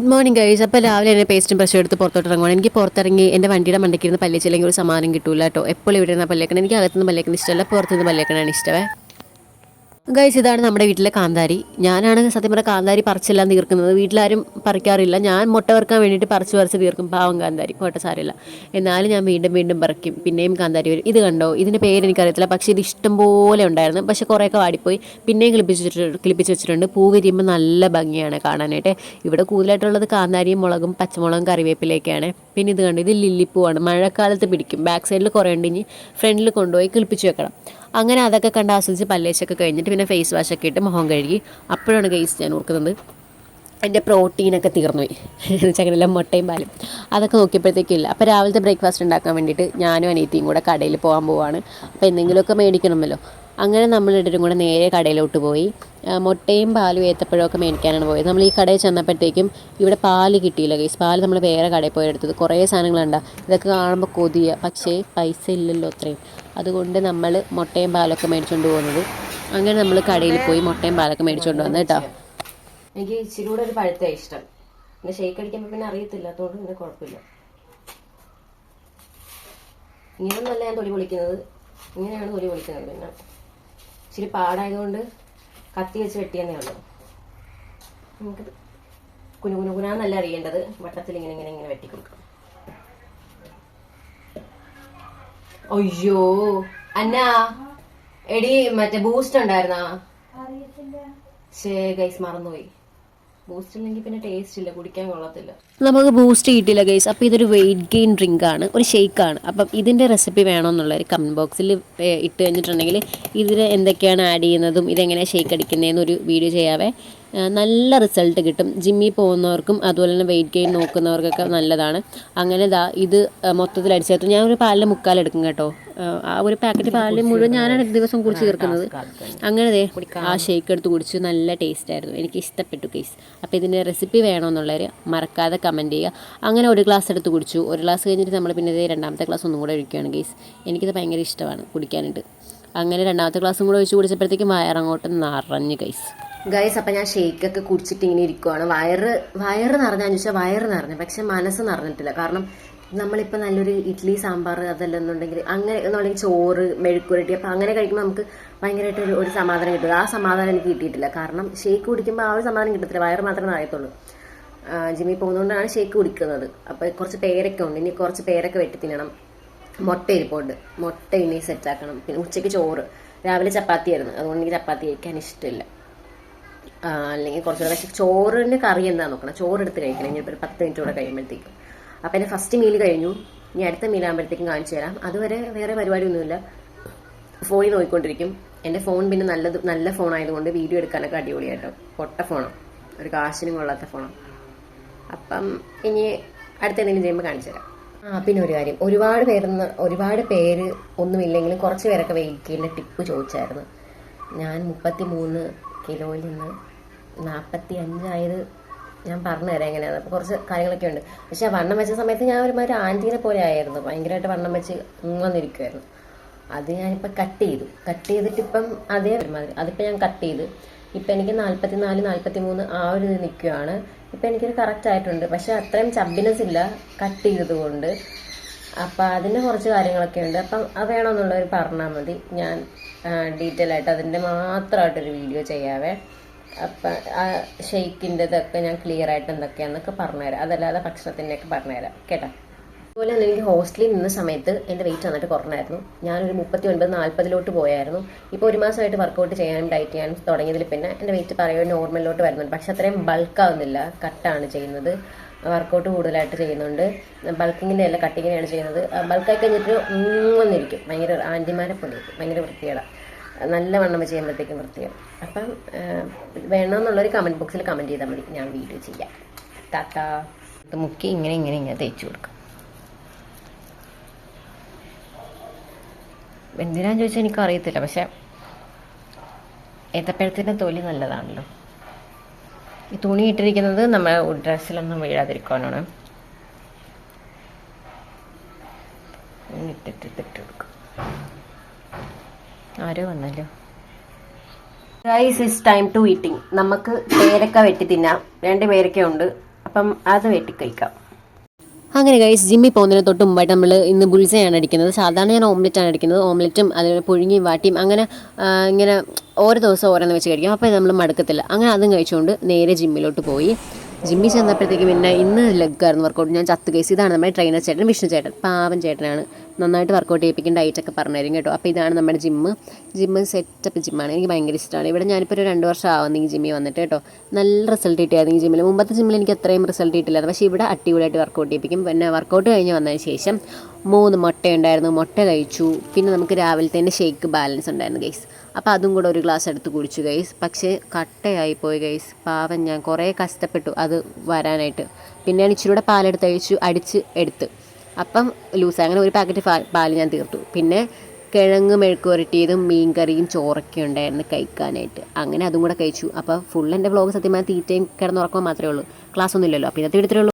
Good morning guys അപ്പോൾ രാവിലെ എന്നെ പേസ്റ്റും ബ്രഷും എടുത്ത് പുറത്തോട്ട് ഇറങ്ങുവാണ്. എനിക്ക് പുറത്തിറങ്ങി എന്റെ വണ്ടിയുടെ മണ്ടയ്ക്ക് ഇരുന്ന് പല്ലിച്ചില്ലെങ്കിൽ ഒരു സമാധാനം കിട്ടൂല കേട്ടോ എപ്പോഴും ഇവിടെ നിന്ന് പല്ലേക്കണം എനിക്ക് അകത്തുനിന്ന് പല്ലേക്കണം ഇഷ്ടമല്ല പുറത്തുനിന്ന് പല്ലേക്കണാണ് ഇഷ്ടമേ. ഗൈസ് ഇതാണ് നമ്മുടെ വീട്ടിലെ കാന്താരി. ഞാനാണ് സത്യം പറഞ്ഞ കാന്താരി പറിച്ചെല്ലാം തീർക്കുന്നത്. വീട്ടിലാരും പറിക്കാറില്ല. ഞാൻ മുട്ട വറുക്കാൻ വേണ്ടിയിട്ട് പറിച്ച് പറിച്ച് തീർക്കും. പാവം കാന്താരി. പോട്ടെ സാരമില്ല. എന്നാലും ഞാൻ വീണ്ടും വീണ്ടും പറിക്കും. പിന്നെയും കാന്താരി വരും. ഇത് കണ്ടോ? ഇതിന്റെ പേര് എനിക്കറിയത്തില്ല. പക്ഷേ ഇത് ഇഷ്ടം പോലെ ഉണ്ടായിരുന്നു. പക്ഷേ കുറേയൊക്കെ വാടിപ്പോയി. പിന്നെയും കിളിപ്പിച്ച് കിളിപ്പിച്ച് വെച്ചിട്ടുണ്ട്. പൂ വിരിയുമ്പോൾ നല്ല ഭംഗിയാണ് കാണാനായിട്ട്. ഇവിടെ കൂടുതലായിട്ടുള്ളത് കാന്താരിയും മുളകും പച്ചമുളകും കറിവേപ്പിലേക്കാണ് പിന്നെ ഇത് കണ്ടു? ഇത് ലില്ലിപ്പൂവാണ് മഴക്കാലത്ത് പിടിക്കും. ബാക്ക് സൈഡിൽ കുറേ ഉണ്ട്. ഇനി ഫ്രണ്ടിൽ കൊണ്ടുപോയി കിളിപ്പിച്ച് വെക്കണം. അങ്ങനെ അതൊക്കെ കണ്ട് ആസ്വദിച്ച് പല്ലേശൊക്കെ കഴിഞ്ഞിട്ട് പിന്നെ ഫേസ് വാഷൊക്കെ ഇട്ട് മുഖം കഴുകി അപ്പോഴാണ് ഗെയ്സ് ഞാൻ ഓർക്കുന്നത് എന്റെ പ്രോട്ടീനൊക്കെ തീർന്നുപോയി. ചങ്ങനെല്ലാം മുട്ടയും പാലും. അതൊക്കെ നോക്കിയപ്പോഴത്തേക്കില്ല അപ്പോൾ രാവിലത്തെ ബ്രേക്ക്ഫാസ്റ്റ് ഉണ്ടാക്കാൻ വേണ്ടിയിട്ട് ഞാനും അനിയത്തിയും കൂടെ കടയിൽ പോകാൻ പോവാണ്. അപ്പോൾ എന്തെങ്കിലുമൊക്കെ മേടിക്കണമല്ലോ. അങ്ങനെ നമ്മൾ രണ്ടും കൂടെ നേരെ കടയിലോട്ട് പോയി. മുട്ടയും പാലും ഏത്തപ്പഴമൊക്കെ മേടിക്കാനാണ് പോയത്. നമ്മൾ ഈ കടയിൽ ചെന്നപ്പോഴത്തേക്കും ഇവിടെ പാൽ കിട്ടിയില്ല ഗൈസ് പാൽ നമ്മൾ വേറെ കടയിൽ പോയി എടുത്തത്. കുറേ സാധനങ്ങളുണ്ടാവും ഇതൊക്കെ കാണുമ്പോൾ കൊതിയ. പക്ഷേ പൈസ ഇല്ലല്ലോ അത്രയും. അതുകൊണ്ട് നമ്മൾ മുട്ടയും പാലൊക്കെ മേടിച്ചുകൊണ്ട് പോകുന്നത്. അങ്ങനെ നമ്മൾ കടയിൽ പോയി മുട്ടയും പാലൊക്കെ മേടിച്ചുകൊണ്ട് വന്നു കേട്ടോ. എനിക്ക് ഇച്ചിരി കൂടെ ഒരു പഴുത്ത ഇഷ്ടം. പിന്നെ ഷേക്ക് അടിക്കുമ്പോൾ പിന്നെ അറിയത്തില്ല. അതുകൊണ്ട് പിന്നെ കുഴപ്പമില്ല. ഇങ്ങനെയൊന്നല്ല ഞാൻ തൊലി പൊളിക്കുന്നത്. ഇങ്ങനെയാണ് തൊലി പൊളിക്കുന്നത് പിന്നെ. ഇച്ചിരി പാടായതുകൊണ്ട് കത്തി വെച്ച് വെട്ടിയെന്നേ ഉള്ളൂ. നമുക്ക് കുനു കുനു കുനാന്നല്ല അറിയേണ്ടത്. വട്ടത്തിൽ ഇങ്ങനെ ഇങ്ങനെ ഇങ്ങനെ വെട്ടിക്കൊടുക്കും അയ്യോ അന്ന എടി മറ്റേ ബൂസ്റ്റ് ഉണ്ടായിരുന്നാ? ശേ ഗൈസ് മറന്നുപോയി. ബൂസ്റ്റ് പിന്നെ ടേസ്റ്റ് ഇല്ല കുടിക്കാൻ നമുക്ക് ബൂസ്റ്റ് കിട്ടിയില്ല ഗൈസ് അപ്പോൾ ഇതൊരു വെയിറ്റ് ഗെയിൻ ഡ്രിങ്ക് ആണ്. ഒരു ഷേക്ക് ആണ്. അപ്പം ഇതിന്റെ റെസിപ്പി വേണമെന്നുള്ളവർ കമന്റ് ബോക്സിൽ ഇട്ട് കഴിഞ്ഞിട്ടുണ്ടെങ്കിൽ ഇതിൽ എന്തൊക്കെയാണ് ആഡ് ചെയ്യുന്നതും ഇതെങ്ങനെയാണ് ഷേക്ക് അടിക്കുന്നതെന്ന് ഒരു വീഡിയോ ചെയ്യാവേ. നല്ല റിസൾട്ട് കിട്ടും. ജിമ്മിൽ പോകുന്നവർക്കും അതുപോലെ തന്നെ വെയിറ്റ് ഗെയിൻ നോക്കുന്നവർക്കൊക്കെ നല്ലതാണ്. അങ്ങനെ ഇതാ ഇത് മൊത്തത്തിൽ അടിച്ചേർത്ത് ഞാൻ ഒരു പാലിൽ മുക്കാലെടുക്കും കേട്ടോ. ആ, ഒരു പാക്കറ്റ് പാലിൽ മുഴുവൻ ഞാനാണ് ദിവസം കുടിച്ച് തീർക്കുന്നത് അങ്ങനെ ആ ഷേക്ക് എടുത്ത് കുടിച്ച്. നല്ല ടേസ്റ്റ് ആയിരുന്നു. എനിക്ക് ഇഷ്ടപ്പെട്ടു കേസ് അപ്പോൾ ഇതിന്റെ റെസിപ്പി വേണമെന്നുള്ളവർ മറക്കാതെ കമന്റ് ചെയ്യുക. അങ്ങനെ ഒരു ഗ്ലാസ് എടുത്ത് കുടിച്ചു. ഒരു ഗ്ലാസ് കഴിഞ്ഞിട്ട് നമ്മൾ പിന്നെ ഇതേ രണ്ടാമത്തെ ഗ്ലാസ് ഒന്നും കൂടെ ഒഴിക്കുകയാണ് കേസ് എനിക്കിത് ഭയങ്കര ഇഷ്ടമാണ് കുടിക്കാനായിട്ട്. അങ്ങനെ രണ്ടാമത്തെ ഗ്ലാസും കൂടെ ഒഴിച്ച് കുടിച്ചപ്പോഴത്തേക്കും വയറങ്ങോട്ട് നിറഞ്ഞ് ഗൈസ് ഗൈസ് അപ്പം ഞാൻ ഷേക്കൊക്കെ കുടിച്ചിട്ട് ഇങ്ങനെ ഇരിക്കുവാണ്. വയറ് വയറ് നിറഞ്ഞാന്ന് ചോദിച്ചാൽ വയറ് നിറഞ്ഞു. പക്ഷെ മനസ്സ് നിറഞ്ഞിട്ടില്ല. കാരണം നമ്മളിപ്പോൾ നല്ലൊരു ഇഡ്ഡലി സാമ്പാർ അതല്ലെന്നുണ്ടെങ്കിൽ അങ്ങനെ എന്നുണ്ടെങ്കിൽ ചോറ് മെഴുക്കുരട്ടി അപ്പം അങ്ങനെ കഴിക്കുമ്പോൾ നമുക്ക് ഭയങ്കരമായിട്ട് ഒരു ഒരു സമാധാനം കിട്ടും. ആ സമാധാനം എനിക്ക് കിട്ടിയിട്ടില്ല. കാരണം ഷേക്ക് കുടിക്കുമ്പോൾ ആ ഒരു സമാധാനം കിട്ടത്തില്ല. വയറ് മാത്രമേ നിറയത്തുള്ളൂ. ജിമ്മി പോകുന്നതുകൊണ്ടാണ് ഷേക്ക് കുടിക്കുന്നത്. അപ്പോൾ കുറച്ച് പേരൊക്കെ ഉണ്ട്. ഇനി കുറച്ച് പേരൊക്കെ വെട്ടി തിന്നണം. മുട്ട ഇരിപ്പുണ്ട്. മുട്ട ഇനി സെറ്റാക്കണം പിന്നെ ഉച്ചയ്ക്ക് ചോറ്. രാവിലെ ചപ്പാത്തി ആയിരുന്നു അതുകൊണ്ട് എനിക്ക് ചപ്പാത്തി കഴിക്കാൻ ഇഷ്ടമില്ല. അല്ലെങ്കിൽ കുറച്ചുകൂടെ പക്ഷെ ചോറിന് കറി എന്താ നോക്കണം? ചോറ് എടുത്ത് കഴിക്കണം. ഇനി ഒരു പത്ത് മിനിറ്റ് കൂടെ കഴിയുമ്പോഴത്തേക്കും. അപ്പം എന്റെ ഫസ്റ്റ് മീൽ കഴിഞ്ഞു. ഇനി അടുത്ത മീൽ ആകുമ്പോഴത്തേക്കും കാണിച്ചു തരാം. അതുവരെ വേറെ പരിപാടിയൊന്നുമില്ല. ഫോണിൽ നോക്കിക്കൊണ്ടിരിക്കും. എന്റെ ഫോൺ പിന്നെ നല്ലത് നല്ല ഫോൺ ആയതുകൊണ്ട് വീഡിയോ എടുക്കാനൊക്കെ അടിപൊളിയായിട്ടോ പൊട്ട ഫോണാണ് ഒരു കാശിനും കൊള്ളാത്ത ഫോണാണ് അപ്പം ഇനി അടുത്ത എന്തെങ്കിലും ചെയ്യുമ്പോൾ കാണിച്ചു തരാം. ആ പിന്നെ ഒരു കാര്യം. ഒരുപാട് പേരെന്ന് ഒരുപാട് പേര് ഒന്നുമില്ലെങ്കിലും കുറച്ച് പേരൊക്കെ വെയിറ്റ് ചെയ്യുന്ന ടിപ്പ് ചോദിച്ചായിരുന്നു. ഞാൻ മുപ്പത്തി മൂന്ന് കിലോയിൽ നിന്ന് നാൽപ്പത്തി അഞ്ചായത് ഞാൻ പറഞ്ഞു തരാം എങ്ങനെയാണ് അപ്പോൾ കുറച്ച് കാര്യങ്ങളൊക്കെ ഉണ്ട്. പക്ഷെ വണ്ണം വെച്ച സമയത്ത് ഞാൻ ഒരുമാതിരി ആന്റീനെ പോലെ ആയിരുന്നു. ഭയങ്കരമായിട്ട് വണ്ണം വെച്ച് വന്നിരിക്കുമായിരുന്നു അത് ഞാനിപ്പോൾ കട്ട് ചെയ്തു. കട്ട് ചെയ്തിട്ട് ഇപ്പം അതേ ഒരുമാതിരി. അതിപ്പോൾ ഞാൻ കട്ട് ചെയ്ത്. ഇപ്പം എനിക്ക് നാൽപ്പത്തി നാല് നാൽപ്പത്തി മൂന്ന് ആ ഒരു നിൽക്കുകയാണ് ഇപ്പം എനിക്കൊരു കറക്റ്റ് ആയിട്ടുണ്ട്. പക്ഷെ അത്രയും ചബിനസ് ഇല്ല കട്ട് ചെയ്തത് കൊണ്ട്. അപ്പം അതിന്റെ കുറച്ച് കാര്യങ്ങളൊക്കെ ഉണ്ട്. അപ്പം അത് വേണമെന്നുള്ളവർ പറഞ്ഞാൽ മതി. ഞാൻ ഡീറ്റെയിൽ ആയിട്ട് അതിന്റെ മാത്രമായിട്ടൊരു വീഡിയോ ചെയ്യാവേ. അപ്പം ആ ഷെയ്ക്കിന്റെതൊക്കെ ഞാൻ ക്ലിയർ ആയിട്ട് എന്തൊക്കെയാണെന്നൊക്കെ പറഞ്ഞുതരാം. അതല്ലാതെ ഭക്ഷണത്തിന്റെയൊക്കെ പറഞ്ഞുതരാം. കേട്ടോ? അതുപോലെ തന്നെ എനിക്ക് ഹോസ്റ്റലിൽ നിന്ന സമയത്ത് എന്റെ വെയിറ്റ് വന്നിട്ട് കുറഞ്ഞായിരുന്നു. ഞാനൊരു മുപ്പത്തി ഒൻപത് നാൽപ്പതിലോട്ട് പോയായിരുന്നു. ഇപ്പോൾ ഒരു മാസമായിട്ട് വർക്കൗട്ട് ചെയ്യാനും ഡയറ്റ് ചെയ്യാനും തുടങ്ങിയതിൽ പിന്നെ എന്റെ വെയിറ്റ് പറയുമ്പോൾ നോർമലിലോട്ട് വരുന്നുണ്ട്. പക്ഷെ അത്രയും ബൾക്കാവുന്നില്ല കട്ടാണ് ചെയ്യുന്നത്. വർക്കൗട്ട് കൂടുതലായിട്ട് ചെയ്യുന്നുണ്ട്. ബൾക്കിങ്ങിന്റെ അല്ല കട്ടിങ്ങിനെയാണ് ചെയ്യുന്നത് ബൾക്കായി കഴിഞ്ഞിട്ട് വന്നിരിക്കും ഭയങ്കര ആന്റിമാരെ പൊന്നിരിക്കും. ഭയങ്കര വൃത്തികേടാണ് നല്ല വണ്ണം ചെയ്യുമ്പോഴത്തേക്കും വൃത്തിയാണ് അപ്പം വേണമെന്നുള്ളൊരു കമന്റ് ബോക്സിൽ കമന്റ് ചെയ്താൽ മതി. ഞാൻ വീഡിയോ ചെയ്യാം. ടാറ്റ. മുക്കി ഇങ്ങനെ ഇങ്ങനെ ഇങ്ങനെ തേച്ച് കൊടുക്കാം. എന്തിനാന്ന് ചോദിച്ചാൽ എനിക്കറിയത്തില്ല. പക്ഷെ ഏത്തപ്പഴത്തിന്റെ തൊലി നല്ലതാണല്ലോ. ഈ തുണി ഇട്ടിരിക്കുന്നത് നമ്മൾ ഡ്രസ്സിലൊന്നും വീഴാതിരിക്കാനാണ് ആരോ വന്നല്ലോ. Guys is time to eating നമുക്ക് പേരക്ക വെട്ടി തിന്നാം. രണ്ട് പേരക്ക ഉണ്ട്. അപ്പം അത് വെട്ടി കഴിക്കാം. അങ്ങനെ ഗൈസ് ജിമ്മിൽ പോകുന്നതിന് തൊട്ട് മുമ്പായിട്ട് നമ്മൾ ഇന്ന് ബുൾസയാണ് അടിക്കുന്നത്. സാധാരണ ഞാൻ ഓംലെറ്റാണ് അടിക്കുന്നത്. ഓംലെറ്റും അതുപോലെ പുഴുങ്ങിയും വാട്ടിയും അങ്ങനെ ഇങ്ങനെ ഓരോ ദിവസം ഓരോന്ന് വെച്ച് കഴിക്കും. അപ്പോൾ നമ്മൾ മടുക്കത്തില്ല. അങ്ങനെ അതും കഴിച്ചുകൊണ്ട് നേരെ ജിമ്മിലോട്ട് പോയി. ജിമ്മിൽ ചെന്നപ്പോഴത്തേക്ക് പിന്നെ ഇന്ന് ലെഗായിരുന്നു വർക്കൗട്ട് ഞാൻ ചത്ത് കേസ് ഇതാണ് നമ്മുടെ ട്രെയിനർ ചേട്ടൻ വിഷ്ണു ചേട്ടൻ പാവൻ ചേട്ടനാണ്. നന്നായിട്ട് വർക്കൗട്ട് ചെയ്യിപ്പിക്കുന്ന ഡയറ്റൊക്കെ പറഞ്ഞുതരും കേട്ടോ. അപ്പോൾ ഇതാണ് നമ്മുടെ ജിമ്മ് ജിമ്മ് സെറ്റപ്പ് ജിമ്മാണ് എനിക്ക് ഭയങ്കര ഇഷ്ടമാണ് ഇവിടെ ഞാനിപ്പോൾ ഒരു രണ്ട് വർഷം ആവുന്നു ഈ ജിമ്മിൽ വന്നിട്ട് കേട്ടോ. നല്ല റിസൾട്ട് കിട്ടിയായിരുന്നു ഈ ജിമ്മിൽ മുമ്പത്തെ ജിമ്മിൽ എനിക്ക് അത്രയും റിസൾട്ട് കിട്ടില്ലായിരുന്നു. പക്ഷേ ഇവിടെ അടിപൊളിയായിട്ട് വർക്കൗട്ട് ചെയ്യിപ്പിക്കും. പിന്നെ വർക്കൗട്ട് കഴിഞ്ഞ് വന്നതിന് ശേഷം മൂന്ന് മുട്ട ഉണ്ടായിരുന്നു മുട്ട കഴിച്ചു. പിന്നെ നമുക്ക് രാവിലെ തന്നെ ഷേക്ക് ബാലൻസ് ഉണ്ടായിരുന്നു ഗൈസ് അപ്പോൾ അതും കൂടെ ഒരു ഗ്ലാസ് എടുത്ത് കുടിച്ചു ഗൈസ് പക്ഷേ കട്ടയായി പോയി ഗൈസ് പാവം ഞാൻ കുറേ കഷ്ടപ്പെട്ടു അത് വരാനായിട്ട്. പിന്നെ ഞാൻ ഇച്ചിരി കൂടെ പാലെടുത്ത് അഴിച്ചു അടിച്ച് എടുത്ത്. അപ്പം ലൂസ് അങ്ങനെ ഒരു പാക്കറ്റ് പാൽ ഞാൻ തീർത്തു. പിന്നെ കിഴങ്ങ് മെഴുക്ക് പുരട്ടിയതും മീൻകറിയും ചോറൊക്കെ ഉണ്ടായിരുന്നു കഴിക്കാനായിട്ട്. അങ്ങനെ അതും കൂടെ കഴിച്ചു. അപ്പോൾ ഫുൾ എന്റെ വ്ളോഗ് സത്യമായ തീറ്റയും കിടന്നുറക്കം മാത്രമേ ഉള്ളൂ. ക്ലാസ് ഒന്നും ഇല്ലല്ലോ. അപ്പോൾ ഇന്നത്തെ എടുത്തിട്ടുള്ളൂ